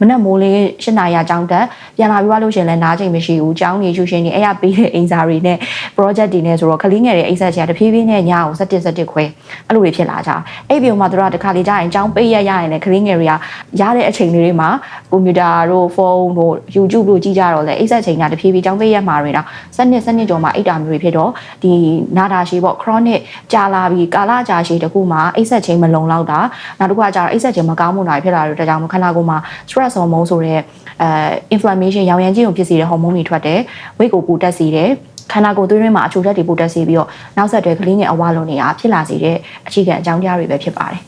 မနက်မိုးလေး၈နာရီအကြောင်းတက်ပြန်လာပြီးသွားလို့ရှရင်လည်းနားချိန်မရှိဘူး။ကျောင်းနေကျူရှင်နေအဲ့ရပေးတဲ့အိမ်စာတွေနဲ့ project တွေနဲ့ဆိုတော့ကလေးငယ်တွေအိမ်ဆက်ချင်တဖြည်းဖြည်းနဲ့ညအောင်17 17ခွဲအဲ့လိုတွေဖြစ်လာကြ။အဲ့ဒီမှာတို့ကတခါလေကြာရင်ကျောင်းပိတ်ရရရင်လည်းကလေးငယ်တွေကရတဲ့အချိန်လေးတွေမှာကွန်ပျူတာတို့ဖုန်းတို့ YouTube တို့ကြည့်ကြတော့လေအိမ်ဆက်ချိန်ကတဖြည်းဖြည်းကျောင်းပိတ်ရမှာတွေတော့စနစ်စနစ်ကျော်မှာအိတ်တာမျိုးတွေဖြစ်တော့ဒီနာတာရှည်ပေါ့ chronic ကြာလာပြီးကာလကြာရှည်တခုမှာအိတ်ဆက်ချိန်မလုံလောက်တာနောက်တစ်ခုကကြာတော့အိတ်ဆက်ချိန်မကောင်းမှုတွေဖြစ်လာတော့ဒါကြောင့်ခန္ဓာကိုယ်မှာ stress hormone ဆိုတဲ့အဲ inflammation ရောင်ရမ်းခြင်းကိုဖြစ်စေတဲ့ hormone တွေထွက်တယ် weight ကိုပူတက်စေတယ် ခန္ဓာကိုယ်သွေးရင်းမှာအချိုဓာတ်တွေပိုတက်စေပြီးတော့နောက်ဆက်တွဲကလေးငယ်အဝါလုံးတွေကဖြစ်လာစေတဲ့အခြေခံအကြောင်းတရားတွေပဲဖြစ်ပါတယ်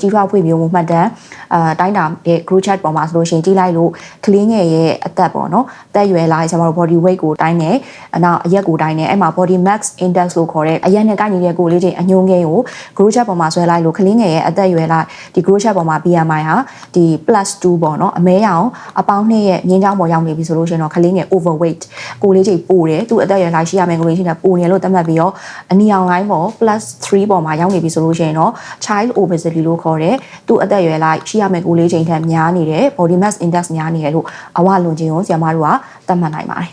ကြီးထွားဖွံ့ဖြိုးမှုမှတ်တမ်း အာတိုင်းတာရဲ့ group chat ပေါ်မှာဆိုလို့ရှိရင်ကြည့်လိုက်လို့ကလေးငယ်ရဲ့အသက်ပေါ့နော်အသက်အရွယ်လိုက်ကျွန်တော်တို့ body weight ကိုတိုင်းတယ်အနောက်အရက်ကိုတိုင်းတယ်အဲ့မှာ body mass index လို့ခေါ်တဲ့အရက်နဲ့ကိုက်ညီတဲ့ကိုယ်လေးချိန်အညွှန်းကိန်းကို group chat ပေါ်မှာဆွဲလိုက်လို့ကလေးငယ်ရဲ့အသက်အရွယ်လိုက်ဒီ group chat ပေါ်မှာ BMI ဟာဒီ +2 ပေါ့နော်အမဲရောင်အပေါင်းနှစ်ရဲ့ငင်းချောင်းပေါ်ရောက်နေပြီဆိုလို့ရှိရင်တော့ကလေးငယ် overweight ကိုယ်လေးချိန်ပိုတယ်သူ့အသက်အရွယ်လိုက်ရှိရမယ်ကိုယ်လေးချိန်ကပိုနေလို့သတ်မှတ်ပြီးတော့အနီအောင်လိုင်းပေါ် +3 ပေါ်မှာရောက်နေပြီဆိုလို့ရှိရင်တော့ child obesity လို့ခေါ်တဲ့သူ့အသက်အရွယ်လိုက်ရှိရမယ်ကိုယ်လေးချိန်ထက်များနေတယ် body mass index များနေတယ်လို့အဝလွန်ခြင်းကိုဆရာမတို့ကသတ်မှတ်နိုင်ပါတယ်